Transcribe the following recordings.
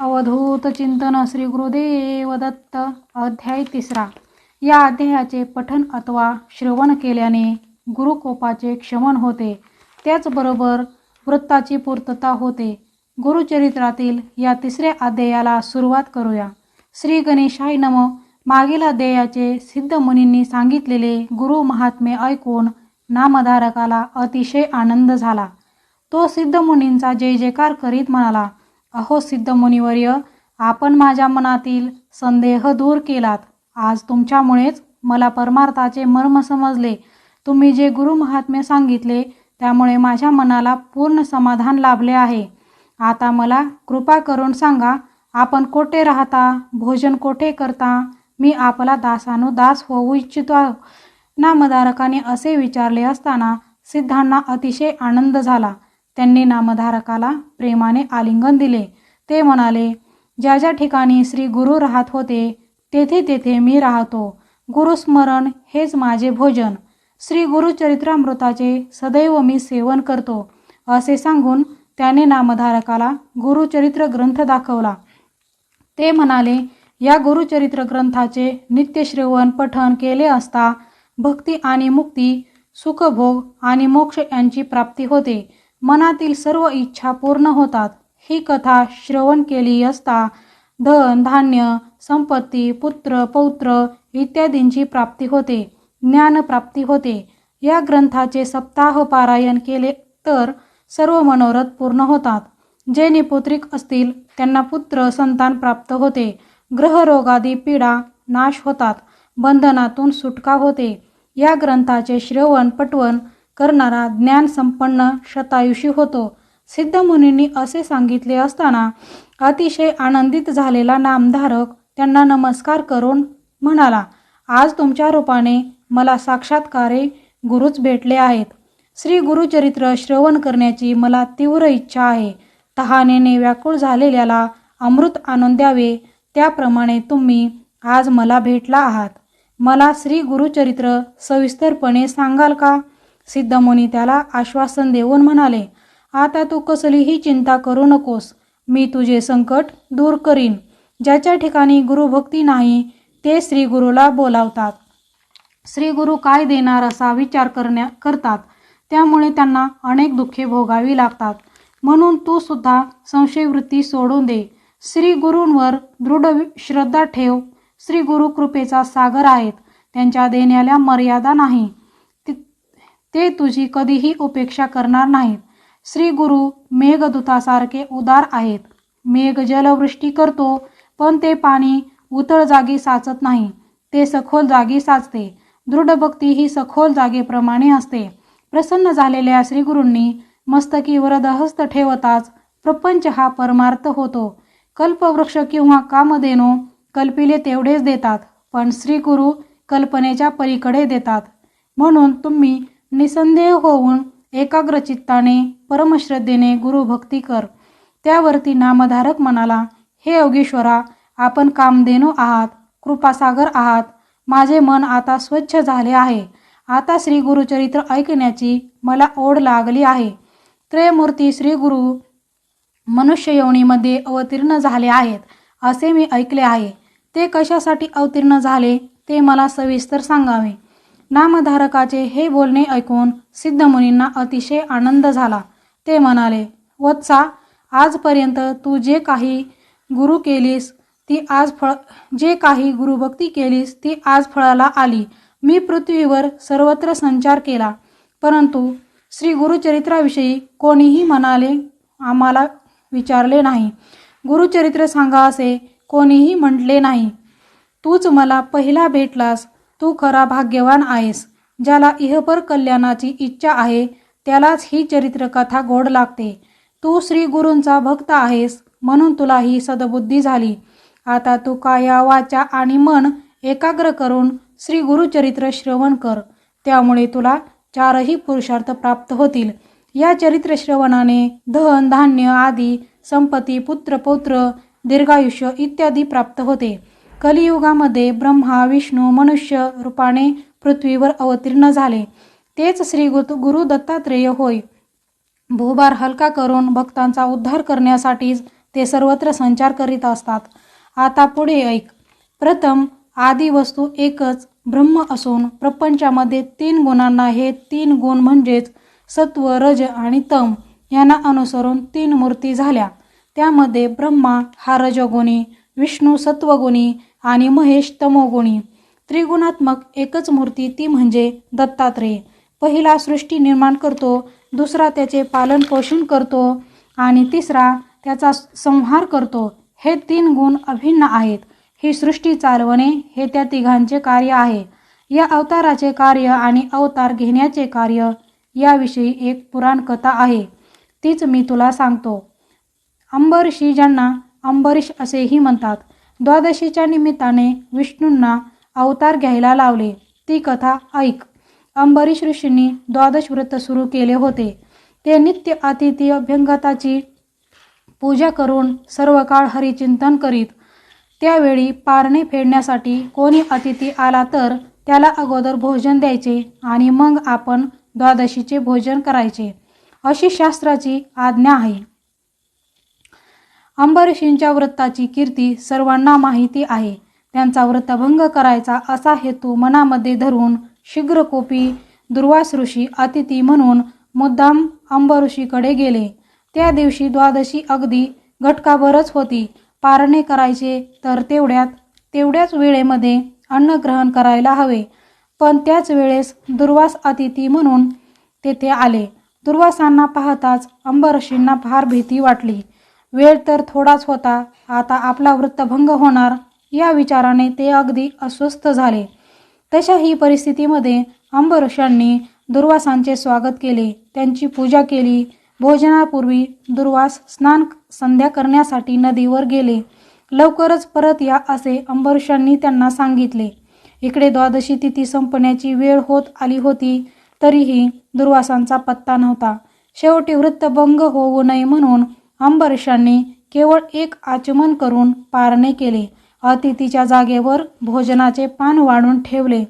अवधूत चिंतन श्री गुरुदेव दत्त अध्याय तिसरा. या अध्यायाचे पठन अथवा श्रवण केल्याने गुरुकोपाचे क्षमन होते. त्याचबरोबर वृत्ताची पूर्तता होते. गुरुचरित्रातील या तिसऱ्या अध्यायाला सुरुवात करूया. श्री गणेशाय नम. मागील अध्यायाचे सिद्ध मुनींनी सांगितलेले गुरु महात्मे ऐकून नामधारकाला अतिशय आनंद झाला. तो सिद्ध मुनींचा जय जयकार करीत म्हणाला अहो सिद्ध मुनिवर्य आपण माझ्या मनातील संदेह दूर केलात. आज तुमच्यामुळेच मला परमार्थाचे मर्म समजले. तुम्ही जे गुरु महात्म्य सांगितले त्यामुळे माझ्या मनाला पूर्ण समाधान लाभले आहे. आता मला कृपा करून सांगा आपण कोठे राहता भोजन कोठे करता? मी आपला दासानुदास होऊ इच्छितो. नामधारकाने असे विचारले असताना सिद्धांना अतिशय आनंद झाला. त्यांनी नामधारकाला प्रेमाने आलिंगन दिले. ते म्हणाले ज्या ज्या ठिकाणी श्री गुरु राहत होते तेथे तेथे मी राहतो. गुरुस्मरण हेच माझे भोजन. श्री गुरुचरित्रामृताचे सदैव मी सेवन करतो. असे सांगून त्याने नामधारकाला गुरुचरित्र ग्रंथ दाखवला. ते म्हणाले या गुरुचरित्र ग्रंथाचे नित्यश्रवण पठन केले असता भक्ती आणि मुक्ती सुखभोग आणि मोक्ष यांची प्राप्ती होते. मनातील सर्व इच्छा पूर्ण होतात. ही कथा श्रवण केली असता धन धान्य संपत्ती पुत्र पौत्र इत्यादींची प्राप्ती होते ज्ञान प्राप्ती होते. या ग्रंथाचे सप्ताह पारायण केले तर सर्व मनोरथ पूर्ण होतात. जे निपुत्रिक असतील त्यांना पुत्र संतान प्राप्त होते. ग्रहरोगादी पीडा नाश होतात. बंधनातून सुटका होते. या ग्रंथाचे श्रवण पटवण करणारा ज्ञान संपन्न शतायुषी होतो. सिद्ध मुनींनी असे सांगितले असताना अतिशय आनंदित झालेला नामधारक त्यांना नमस्कार करून म्हणाला आज तुमच्या रूपाने मला साक्षात्कारे गुरुच भेटले आहेत. श्री गुरुचरित्र श्रवण करण्याची मला तीव्र इच्छा आहे. तहानेने व्याकुळ झालेल्याला अमृत आणून द्यावे. त्याप्रमाणे तुम्ही आज मला भेटला आहात. मला श्री गुरुचरित्र सविस्तरपणे सांगाल का? सिद्धमुनी त्याला आश्वासन देऊन म्हणाले आता तू कसलीही चिंता करू नकोस. मी तुझे संकट दूर करीन. ज्याच्या ठिकाणी गुरुभक्ती नाही ते श्री गुरुला बोलावतात. श्री गुरु काय देणार असा विचार करण्या करतात. त्यामुळे त्यांना अनेक दुःखे भोगावी लागतात. म्हणून तू सुद्धा संशयवृत्ती सोडून दे. श्री गुरूंवर दृढ श्रद्धा ठेव. श्री गुरु कृपेचा सागर आहेत. त्यांच्या देण्याला मर्यादा नाही. ते तुझी कधीही उपेक्षा करणार नाहीत. श्री गुरु मेघदूतासारखे उदार आहेत. मेघ जलवृष्टी करतो पण ते पाणी उतळ जागी साचत नाही. ते सखोल जागी साचते. दृढ भक्ती ही सखोल जागेप्रमाणे असते. प्रसन्न झालेल्या श्रीगुरूंनी मस्तकी वरदहस्त ठेवताच प्रपंच हा परमार्थ होतो. कल्पवृक्ष किंवा कामधेनो कल्पिले तेवढेच देतात पण श्री गुरु कल्पनेच्या पलीकडे देतात. म्हणून तुम्ही निसंदेह होऊन एकाग्रचित्ताने परमश्रद्धेने गुरुभक्ती कर. त्यावरती नामधारक म्हणाला हे योगेश्वरा आपण कामधेनू आहात कृपासागर आहात माझे मन आता स्वच्छ झाले आहे. आता श्री गुरुचरित्र ऐकण्याची मला ओढ लागली आहे. त्रयमूर्ती श्री गुरु मनुष्य योनीमध्ये अवतीर्ण झाले आहेत असे मी ऐकले आहे. ते कशासाठी अवतीर्ण झाले ते मला सविस्तर सांगावे. नामधारकाचे हे बोलणे ऐकून सिद्धमुनींना अतिशय आनंद झाला. ते म्हणाले वत्सा आजपर्यंत तू जे काही गुरु केलीस ती आज फळ जे काही गुरुभक्ती केलीस ती आज फळाला आली. मी पृथ्वीवर सर्वत्र संचार केला. परंतु श्री गुरुचरित्राविषयी कोणीही म्हणाले आम्हाला विचारले नाही. गुरुचरित्र सांगा असे कोणीही म्हटले नाही. तूच मला पहिला भेटलास तू खरा भाग्यवान आहेस. ज्याला इहपर कल्याणाची इच्छा आहे त्यालाच ही चरित्रकथा गोड लागते. तू श्री गुरूंचा भक्त आहेस म्हणून तुला ही सदबुद्धी झाली. आता तू काया वाचा आणि मन एकाग्र करून श्री गुरुचरित्र श्रवण कर. त्यामुळे तुला चारही पुरुषार्थ प्राप्त होतील. या चरित्र श्रवणाने धन धान्य आदी संपत्ती पुत्र पौत्र दीर्घायुष्य इत्यादी प्राप्त होते. कलियुगामध्ये ब्रह्मा विष्णू मनुष्य रूपाने पृथ्वीवर अवतीर्ण झाले. तेच श्री गुरु दत्तात्रेय होय. भूभार हलका करून भक्तांचा उद्धार करण्यासाठीच ते सर्वत्र संचार करीत असतात. आता पुढे ऐक. प्रथम आदी वस्तू एकच ब्रह्म असून प्रपंचामध्ये तीन गुणांना हे तीन गुण म्हणजेच सत्व रज आणि तम यांना अनुसरून तीन मूर्ती झाल्या. त्यामध्ये ब्रह्मा हा रजगुणी विष्णू सत्वगुणी आणि महेश तमोगुणी. त्रिगुणात्मक एकच मूर्ती ती म्हणजे दत्तात्रेय. पहिला सृष्टी निर्माण करतो दुसरा त्याचे पालन पोषण करतो आणि तिसरा त्याचा संहार करतो. हे तीन गुण अभिन्न आहेत. ही सृष्टी चालवणे हे त्या तिघांचे कार्य आहे. या अवताराचे कार्य आणि अवतार घेण्याचे कार्य याविषयी एक पुराण कथा आहे. तीच मी तुला सांगतो. अंबरशी ज्यांना अंबरीश असेही म्हणतात. द्वादशीच्या निमित्ताने विष्णूंना अवतार घ्यायला लावले. ती कथा ऐक. अंबरीश ऋषींनी द्वादश व्रत सुरू केले होते. ते नित्य अतिथी अभ्यंगताची पूजा करून सर्व काळ हरिचिंतन करीत त्यावेळी पारणे फेडण्यासाठी कोणी अतिथी आला तर त्याला अगोदर भोजन द्यायचे आणि मग आपण द्वादशीचे भोजन करायचे. अशी शास्त्राची आज्ञा आहे. अंबरीशींच्या व्रताची कीर्ती सर्वांना माहिती आहे. त्यांचा व्रतभंग करायचा असा हेतू मनामध्ये धरून शीघ्रकोपी दुर्वास ऋषी अतिथी म्हणून मुद्दाम अंबऋषीकडे गेले. त्या दिवशी द्वादशी अगदी घटकाभरच होती. पारणे करायचे तर तेवढ्यात तेवढ्याच वेळेमध्ये अन्न ग्रहण करायला हवे. पण त्याच वेळेस दुर्वास अतिथी म्हणून तेथे आले. दुर्वासांना पाहताच अंबऋषींना फार भीती वाटली. वेळ तर थोडाच होता. आता आपला वृत्तभंग होणार. या विचाराने ते अगदी अस्वस्थ झाले. तशाही परिस्थितीमध्ये अंबऋषांनी दुर्वासांचे स्वागत केले. त्यांची पूजा केली. भोजनापूर्वी दुर्वास स्नान संध्या करण्यासाठी नदीवर गेले. लवकरच परत या असे अंबरुषांनी त्यांना सांगितले. इकडे द्वादशी तिथी संपण्याची वेळ होत आली होती तरीही दुर्वासांचा पत्ता नव्हता. शेवटी वृत्तभंग होऊ नये म्हणून अंबरीशांनी केवळ एक आचमन करून पारणे केले. अतिथीच्या जागेवर भोजनाचे पान वाढून ठेवले.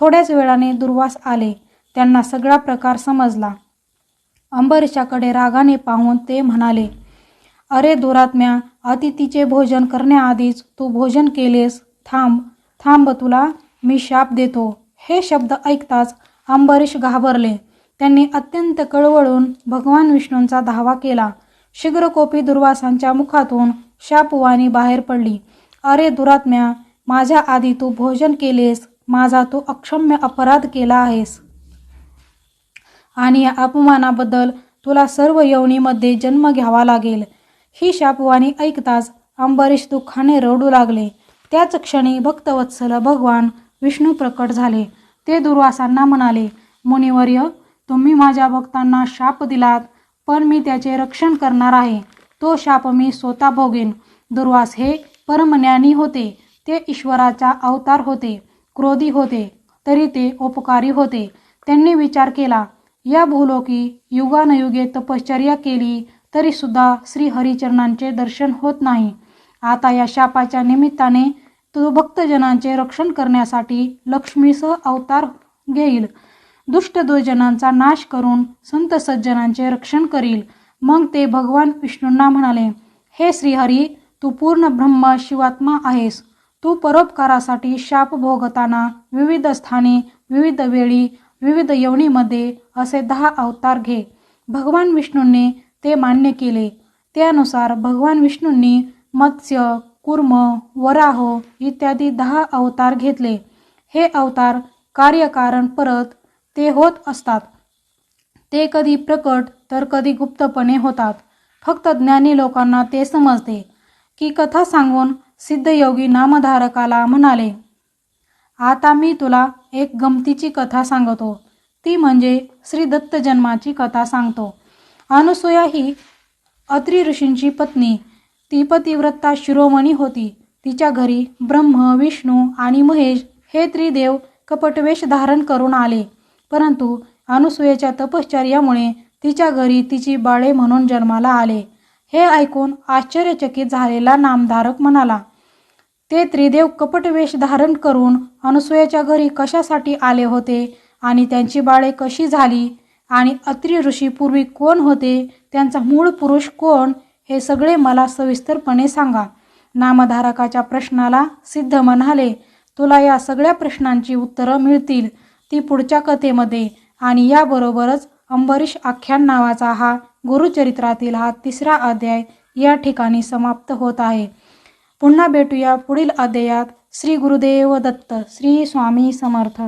थोड्याच वेळाने दुर्वास आले. त्यांना सगळा प्रकार समजला. अंबरीशाकडे रागाने पाहून ते म्हणाले अरे दुरात्म्या अतिथीचे भोजन करण्याआधीच तू भोजन केलेस. थांब थांब तुला मी शाप देतो. हे शब्द ऐकताच अंबरीश घाबरले. त्यांनी अत्यंत कळवळून भगवान विष्णूंचा धावा केला. शीघ्रकोपी दुर्वासांच्या मुखातून शापवाणी बाहेर पडली. अरे दुरात्म्या माझ्या आधी तू भोजन केलेस माझा तू अक्षम्य अपराध केला आहेस. आणि या अपमानाबद्दल तुला सर्व यवनीमध्ये जन्म घ्यावा लागेल. ही शापवाणी ऐकताच अंबरीश दुःखाने रडू लागले. त्याच क्षणी भक्तवत्सल भगवान विष्णू प्रकट झाले. ते दुर्वासांना म्हणाले मुनिवर्य तुम्ही माझ्या भक्तांना शाप दिलात पण मी त्याचे रक्षण करणार आहे. तो शाप मी स्वतः भोगेन. दुर्वास हे परमज्ञानी होते. ते ईश्वराचा अवतार होते. क्रोधी होते. तरी ते उपकारी होते. त्यांनी विचार केला या भूलोकी युगानयुगे तपश्चर्या केली तरी सुद्धा श्री हरिचरणांचे दर्शन होत नाही. आता या शापाच्या निमित्ताने तो भक्तजनांचे रक्षण करण्यासाठी लक्ष्मीसह अवतार घेईल. दुष्ट दुर्जनांचा नाश करून संत सज्जनांचे रक्षण करील. मग ते भगवान विष्णूंना म्हणाले हे श्रीहरी तू पूर्ण ब्रह्म शिवात्मा आहेस. तू परोपकारासाठी शाप भोगताना विविध स्थानी विविध वेळी विविध यवनीमध्ये असे दहा अवतार घे. भगवान विष्णूंनी ते मान्य केले. त्यानुसार भगवान विष्णूंनी मत्स्य कुर्म वराह इत्यादी दहा अवतार घेतले. हे अवतार कार्यकारण परत ते होत असतात. ते कधी प्रकट तर कधी गुप्तपणे होतात. फक्त ज्ञानी लोकांना ते समजते की कथा सांगून सिद्धयोगी नामधारकाला म्हणाले आता मी तुला एक गमतीची कथा सांगतो. ती म्हणजे श्री दत्त जन्माची कथा सांगतो. अनुसूया ही अत्रि ऋषींची पत्नी. ती पतिव्रता शिरोमणी होती. तिच्या घरी ब्रह्म विष्णू आणि महेश हे त्रिदेव कपटवेश धारण करून आले. परंतु अनुसूयेच्या तपश्चर्यामुळे तिच्या घरी तिची बाळे म्हणून जन्माला आले. हे ऐकून आश्चर्यचकित झालेला नामधारक म्हणाला ते त्रिदेव कपटवेश धारण करून अनुसूयाच्या घरी कशासाठी आले होते आणि त्यांची बाळे कशी झाली आणि अत्रि ऋषी पूर्वी कोण होते त्यांचा मूळ पुरुष कोण हे सगळे मला सविस्तरपणे सांगा नामधारकाच्या प्रश्नाला सिद्ध म्हणाले तुला या सगळ्या प्रश्नांची उत्तरं मिळतील. ती पुढच्या कथेमध्ये. आणि याबरोबरच अंबरीश आख्यान नावाचा हा गुरुचरित्रातील हा तिसरा अध्याय या ठिकाणी समाप्त होत आहे. पुन्हा भेटूया पुढील अध्यायात. श्री गुरुदेव दत्त श्री स्वामी समर्थ.